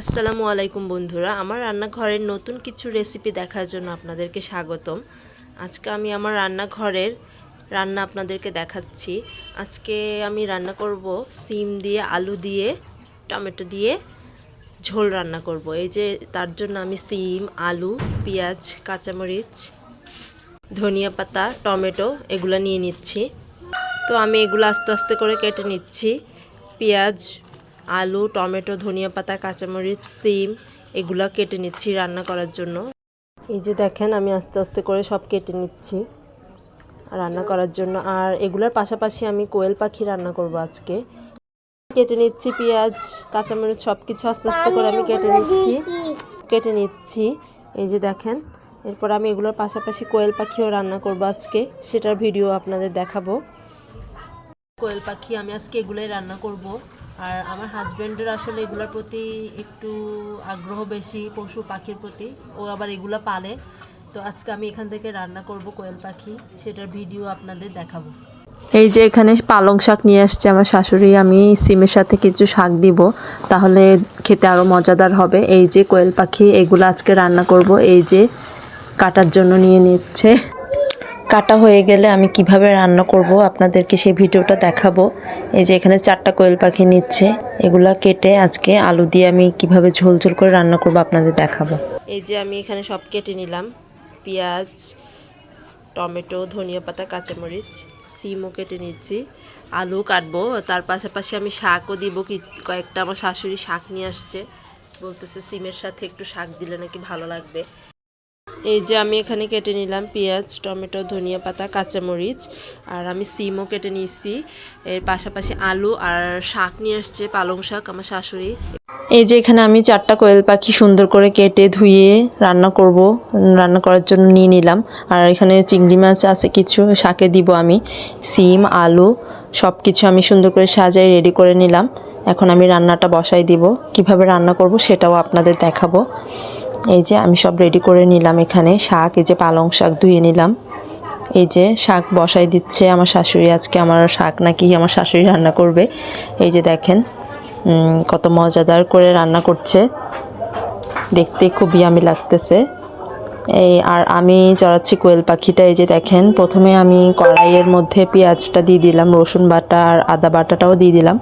আসসালামু আলাইকুম বন্ধুরা, আমার রান্নাঘরের নতুন কিছু রেসিপি দেখার জন্য আপনাদেরকে স্বাগতম। আজকে আমি আমার রান্নাঘরের রান্না আপনাদেরকে দেখাচ্ছি। আজকে আমি রান্না করব সিম দিয়ে, আলু দিয়ে, টমেটো দিয়ে ঝোল রান্না করব। এই যে তার জন্য আমি সিম, আলু, পেঁয়াজ, কাঁচামরিচ, ধনিয়া পাতা, টমেটো এগুলো নিয়ে নিচ্ছি। তো আমি এগুলো আস্তে আস্তে করে কেটে নিচ্ছি। পেঁয়াজ আলু টমেটো ধনিয়া পাতা কাঁচামরিচ সিম এগুলো কেটে নিচ্ছি রান্না করার জন্য। এই যে দেখেন আমি আস্তে আস্তে করে সব কেটে নিচ্ছি রান্না করার জন্য। আর এগুলোর পাশাপাশি আমি কোয়েল পাখি রান্না করব আজকে। কেটে নিচ্ছি পেঁয়াজ কাঁচামরিচ সব কিছু আস্তে আস্তে করে আমি কেটে নিচ্ছি। কেটে নিচ্ছি। এই যে দেখেন এরপর আমি এগুলোর পাশাপাশি কোয়েল পাখিও রান্না করব আজকে। সেটার ভিডিও আপনাদের দেখাবো। কোয়েল পাখি আমি আজকে এগুলোই রান্না করব। আর আমার হাজব্যান্ডের আসলে এগুলোর প্রতি একটু আগ্রহ বেশি, পশু পাখির প্রতি। ও আবার এগুলো পালে। তো আজকে আমি এখান থেকে রান্না করব কোয়েল পাখি। সেটার ভিডিও আপনাদের দেখাবো। এই যে এখানে পালং শাক নিয়ে আসছে আমার শাশুড়ি, আমি সিমের সাথে কিছু শাক দিব, তাহলে খেতে আরও মজাদার হবে। এই যে কোয়েল পাখি, এগুলো আজকে রান্না করব। এই যে কাটার জন্য নিয়ে নিচ্ছে। কাটা হয়ে গেলে আমি কীভাবে রান্না করব আপনাদেরকে সেই ভিডিওটা দেখাবো। এই যে এখানে চারটা কোয়েল পাখি নিচ্ছে, এগুলা কেটে আজকে আলু দিয়ে আমি কীভাবে ঝোল ঝোল করে রান্না করব আপনাদের দেখাবো। এই যে আমি এখানে সব কেটে নিলাম, পেঁয়াজ, টমেটো, ধনিয়া পাতা, কাঁচামরিচ, সিমও কেটে নিচ্ছি, আলু কাটবো, তার পাশাপাশি আমি শাকও দিব, কি কয়েকটা আমার শাশুড়ি শাক নিয়ে আসছে, বলতেছে সিমের সাথে একটু শাক দিলে নাকি ভালো লাগবে। এই যে আমি এখানে কেটে নিলাম পেঁয়াজ, টমেটো, ধনিয়া পাতা, কাঁচামরিচ, আর আমি সিমও কেটে নিয়েছি। এর পাশাপাশি আলু আর শাক নিয়ে আসছে, পালং শাক আমার শাশুড়ি। এই যে এখানে আমি চারটা কোয়েল পাখি সুন্দর করে কেটে ধুয়ে রান্না করব, রান্না করার জন্য নিয়ে নিলাম। আর এখানে চিংড়ি মাছ আছে কিছু, শাকে দিব আমি। সিম, আলু সব কিছু আমি সুন্দর করে সাজাই রেডি করে নিলাম। এখন আমি রান্নাটা বসাই দিব। কীভাবে রান্না করব সেটাও আপনাদের দেখাবো। এই যে আমি সব রেডি করে নিলাম এখানে। শাক, এই যে পালং শাক ধুয়ে নিলাম। এই যে শাক বসাই দিচ্ছে আমার শাশুড়ি। আজকে আমার শাক নাকি আমার শাশুড়ি রান্না করবে। এই যে দেখেন কত মজাদার করে রান্না করছে। দেখতে খুব ইয়ামি লাগতেছে। এই, আর আমি চড়াচ্ছি কোয়েল পাখিটা, এই যে দেখেন, প্রথমে আমি কড়াইয়ের মধ্যে পেঁয়াজটা দিয়ে দিলাম, রসুন বাটা আর আদা বাটাটাও দিয়ে দিলাম।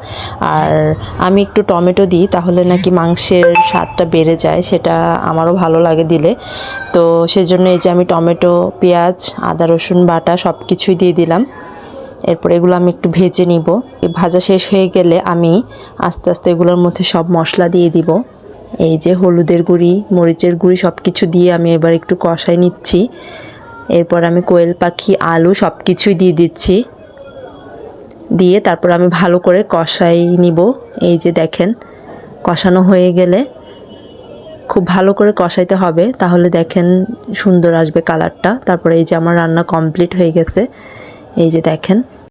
আর আমি একটু টমেটো দিই, তাহলে নাকি মাংসের স্বাদটা বেড়ে যায়, সেটা আমারও ভালো লাগে দিলে। তো সেজন্য এই যে আমি টমেটো, পেঁয়াজ, আদা, রসুন বাটা সব কিছুই দিয়ে দিলাম। এরপর এগুলো আমি একটু ভেজে নিব। ভাজা শেষ হয়ে গেলে আমি আস্তে আস্তে এগুলোর মধ্যে সব মশলা দিয়ে দিব। এই যে হলুদের গুঁড়ি, মরিচের গুঁড়ি সব কিছু দিয়ে আমি এবার একটু কষাই নিচ্ছি। এরপর আমি কোয়েল পাখি, আলু সব কিছুই দিয়ে দিচ্ছি। দিয়ে তারপর আমি ভালো করে কষাই নিব। এই যে দেখেন, কষানো হয়ে গেলে খুব ভালো করে কষাইতে হবে। তাহলে দেখেন সুন্দর আসবে কালারটা। তারপরে এই যে আমার রান্না কমপ্লিট হয়ে গেছে। এই যে দেখেন